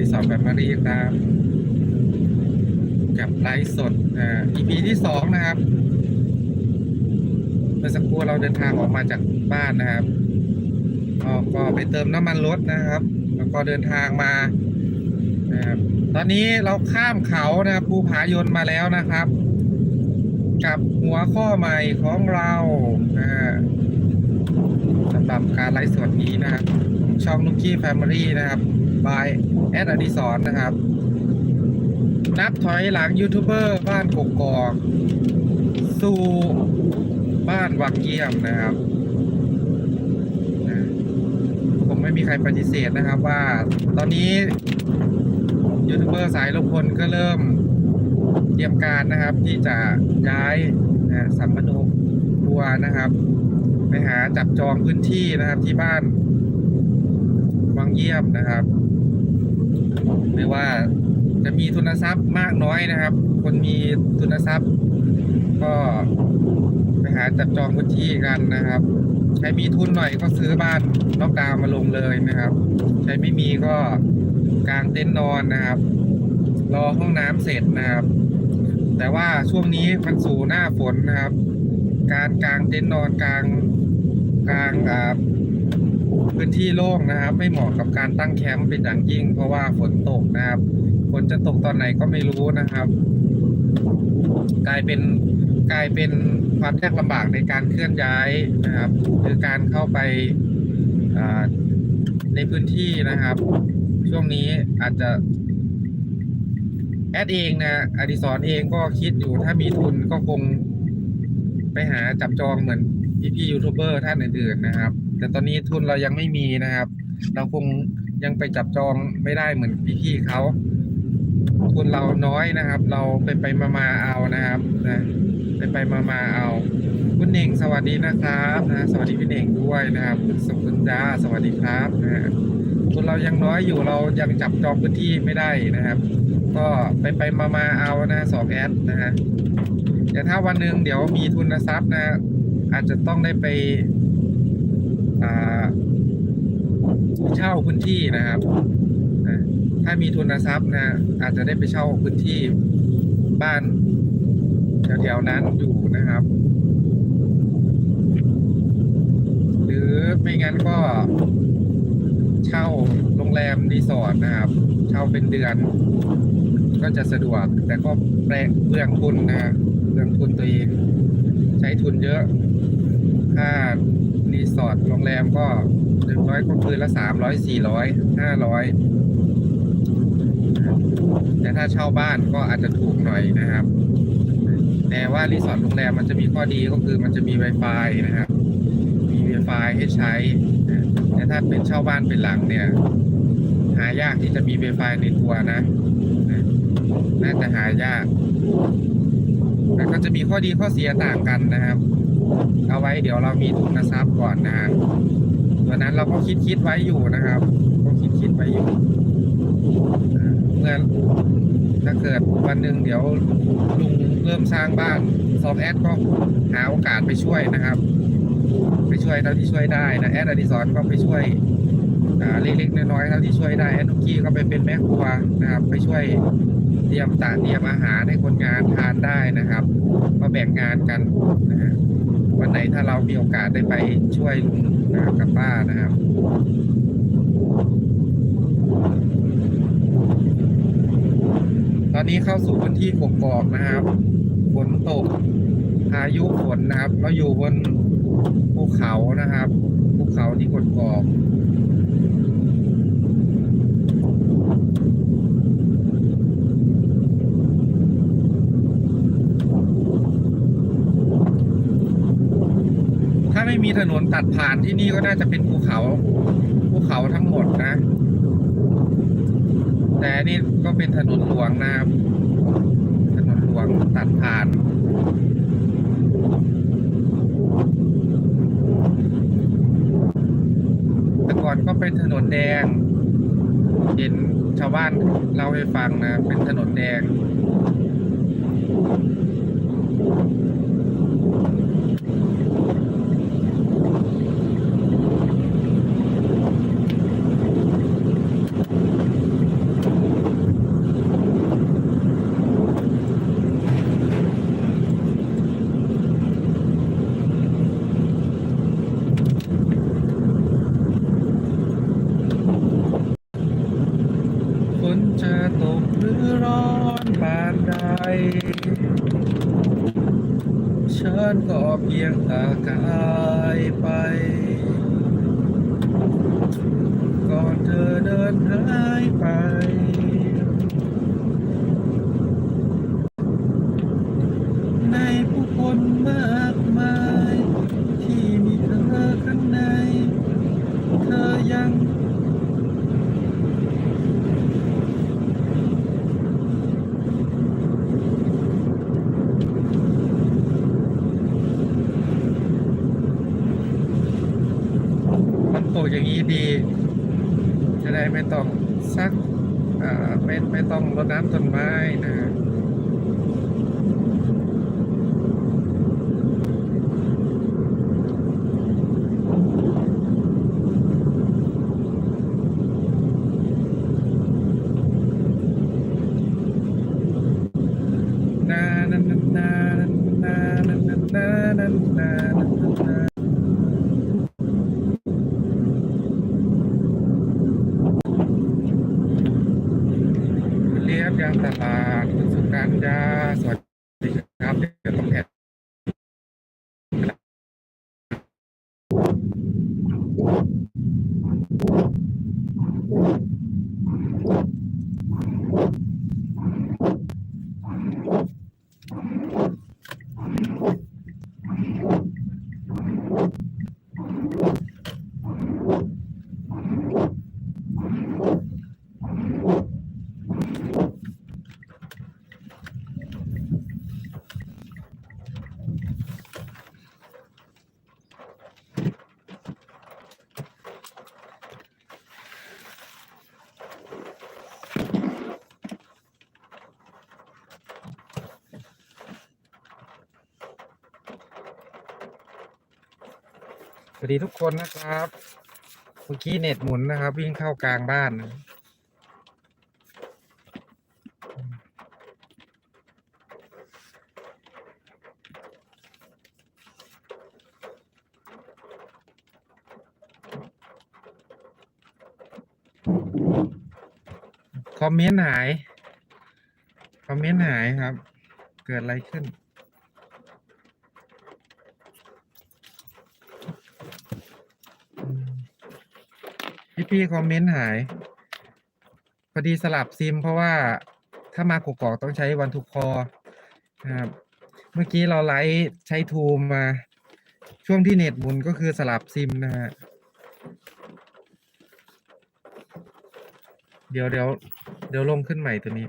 ดิสอนแฟมิลี่ครับกับไลฟ์สดอ่า EP ที่สองนะครับเมื่อสักครู่เราเดินทางออกมาจากบ้านนะครับก็ก็ไปเติมน้ำมันรถนะครับ แล้วก็เดินทางมานะครับตอนนี้เราข้ามเขานะครับภูผายนมาแล้วนะครับ กับหัวข้อใหม่ของเรานะสำหรับการไลฟ์สดนี้นะครับ ช่องนุกกี้แฟมิลี่นะครับ บายแอดอดิสรนนะครับ นับถอยหลังยูทูบเบอร์บ้านกกอกสู่บ้านวังเยี่ยมนะครับผมไม่มีใครปฏิเสธนะครับว่าตอนนี้ยูทูบเบอร์สายลมพลก็เริ่มเตรียมการนะครับที่จะย้ายนะสัมมโนครัวนะครับ ไปหาจับจองพื้นที่นะครับที่บ้านวังเยี่ยมนะครับ ไม่ว่าจะมีทุนทรัพย์มากน้อยนะครับ คนมีทุนทรัพย์ ก็ไปหาจับจองพื้นที่กันนะครับ ใครมีทุนหน่อยก็ซื้อบ้านล็อกดาวมาลงเลยนะครับ ใครไม่มีก็กางเต็นท์นอนนะครับ รอห้องน้ำเสร็จนะครับ แต่ว่าช่วงนี้มันสู่หน้าฝนนะครับ การกางเต็นท์นอนกลางกลางอ่า พื้นที่โล่งนะครับ ไม่เหมาะกับการตั้งแคมป์เป็นอย่างยิ่ง เพราะว่าฝนตกนะครับฝนจะตกตอนไหนก็ไม่รู้นะครับ กลายเป็นกลายเป็นความยากลำบากในการเคลื่อนย้ายนะครับหรือการเข้าไปาในพื้นที่นะครับ ช่วงนี้อาจจะแอดเองนะอดิศรเองก็คิดอยู่ถ้ามีทุนก็คงไปหาจับจองเหมือนพี่ๆยูทูบเบอร์ท่านอื่นๆนะครับ แต่ตอนนี้ทุนเรายังไม่มีนะครับ เราคงยังไปจับจองไม่ได้เหมือนพี่ๆเขาทุนเราน้อยนะครับ เราไปไปมามาเอานะครับนะไปไปมามาเอาคุณเน่งสวัสดีนะครับนะสวัสดีพี่เน่งด้วยนะครับคุณสุขุนดาสวัสดีครับนะทุนเรายังน้อยอยู่เรายังจับจองพื้นที่ไม่ได้นะครับ ก็ไปไปมามาเอานะสองแอดนะฮะแต่ถ้าวันหนึ่งเดี๋ยวมีทุนทรัพย์นะอาจจะต้องได้ไป เช่าพื้นที่นะครับ ถ้ามีทุนทรัพย์นะอาจจะได้ไปเช่าพื้นที่บ้านแถวๆนั้นอยู่นะครับ หรือไม่งั้นก็เช่าโรงแรมรีสอร์ทนะครับ เช่าเป็นเดือน ก็จะสะดวก แต่ก็แปลงเปลืองทุนนะฮะเปลืองทุนตัวเอง ใช้ทุนเยอะ ค่ารีสอร์ทโรงแรมก็หนึ่งร้อยก็คืนละสามร้อยสี่ร้อยห้าร้อยแต่ถ้าเช่าบ้านก็อาจจะถูกหน่อยนะครับ แต่ว่ารีสอร์ทโรงแรมมันจะมีข้อดีก็คือมันจะมี Wi-Fi นะครับ มี Wi-Fi ให้ใช้ แต่ถ้าเป็นเช่าบ้านเป็นหลังเนี่ย หายากที่จะมี Wi-Fi ในตัวนะ น่าจะหายาก แต่ก็จะมีข้อดีข้อเสียต่างกันนะครับ เอาไว้เดี๋ยวเรามีทุนทรัพย์ก่อนนะฮะตัวนั้นเราก็คิดคิดไว้อยู่นะครับ ก็คิดคิดไว้อยู่เมื่อถ้าเกิดวันหนึ่งเดี๋ยวลุงเริ่มสร้างบ้านซอฟแอดก็หาโอกาสไปช่วยนะครับ ไปช่วยเท่าที่ช่วยได้นะแอดอดิสรก็ไปช่วยเล็กๆน้อยๆเท่าที่ช่วยได้แอดนุกี้ก็ไปเป็นแม่ครัวนะครับ ไปช่วย เตรียมตาเตรียมอาหารให้คนงานทานได้นะครับมาแบ่งงานกันนะฮะวันไหนถ้าเรามีโอกาสได้ไปช่วยลุงนะครับกับป้านะครับตอนนี้เข้าสู่พื้นที่กกอกนะครับฝนตกพายุฝนนะครับ เราอยู่บนภูเขานะครับภูเขาที่กกอก ถ้าไม่มีถนนตัดผ่านที่นี่ก็น่าจะเป็นภูเขาภูเขาทั้งหมดนะ แต่นี่ก็เป็นถนนหลวงนะครับถนนหลวงตัดผ่านแต่ก่อนก็เป็นถนนแดง เห็นชาวบ้านเล่าให้ฟังนะ เป็นถนนแดง ถ ตกหรือร้อนปานใด ฉันก็เพียงตากายไป ก่อนเธอเดินหายไปในผู้คนมากมาย ที่มีเธอข้างใน เธอยัง มันปลูก อย่างนี้ดี จะได้ไม่ต้องซักไม่ไม่ต้องรดน้ำต้นไม้นะ ยางตลาดคุณสุกัญญาสวัสดีครับเดี๋ยวต้องแอดส วัสดีทุกคนนะครับเมื่อกี้เน็ตหมุนนะครับ วิ่งเข้ากลางบ้านนะคอมเมนต์หาย คอมเมนต์หายครับ เกิดอะไรขึ้น พี่พี่ๆคอมเมนต์หาย พอดีสลับซิม เพราะว่าถ้ามากกอกต้องใช้วันทุกคอครับ เมื่อกี้เราไลฟ์ใช้ทูมมา ช่วงที่เน็ตบุนก็คือสลับซิมนะฮะ เดี๋ยวเดี๋ยวเดี๋ยวลงขึ้นใหม่ตัวนี้